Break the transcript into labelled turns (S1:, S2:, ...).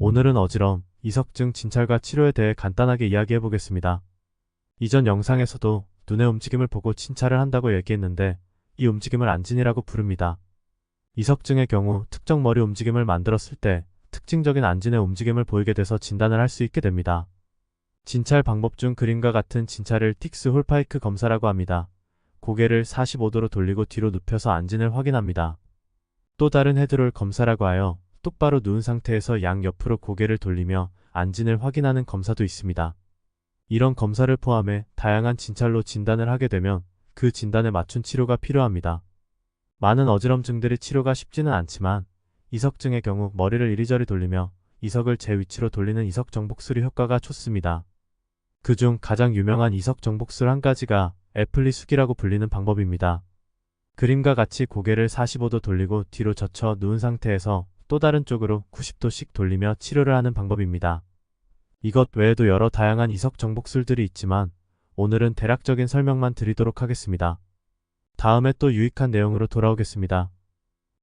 S1: 오늘은 어지럼, 이석증 진찰과 치료에 대해 간단하게 이야기해 보겠습니다. 이전 영상에서도 눈의 움직임을 보고 진찰을 한다고 얘기했는데 이 움직임을 안진이라고 부릅니다. 이석증의 경우 특정 머리 움직임을 만들었을 때 특징적인 안진의 움직임을 보이게 돼서 진단을 할 수 있게 됩니다. 진찰 방법 중 그림과 같은 진찰을 틱스 홀파이크 검사라고 합니다. 고개를 45도로 돌리고 뒤로 눕혀서 안진을 확인합니다. 또 다른 헤드롤 검사라고 하여 똑바로 누운 상태에서 양옆으로 고개를 돌리며 안진을 확인하는 검사도 있습니다. 이런 검사를 포함해 다양한 진찰로 진단을 하게 되면 그 진단에 맞춘 치료가 필요합니다. 많은 어지럼증들이 치료가 쉽지는 않지만 이석증의 경우 머리를 이리저리 돌리며 이석을 제 위치로 돌리는 이석 정복술이 효과가 좋습니다. 그중 가장 유명한 이석 정복술 한 가지가 애플리 숙이라고 불리는 방법입니다. 그림과 같이 고개를 45도 돌리고 뒤로 젖혀 누운 상태에서 또 다른 쪽으로 90도씩 돌리며 치료를 하는 방법입니다. 이것 외에도 여러 다양한 이석 정복술들이 있지만 오늘은 대략적인 설명만 드리도록 하겠습니다. 다음에 또 유익한 내용으로 돌아오겠습니다.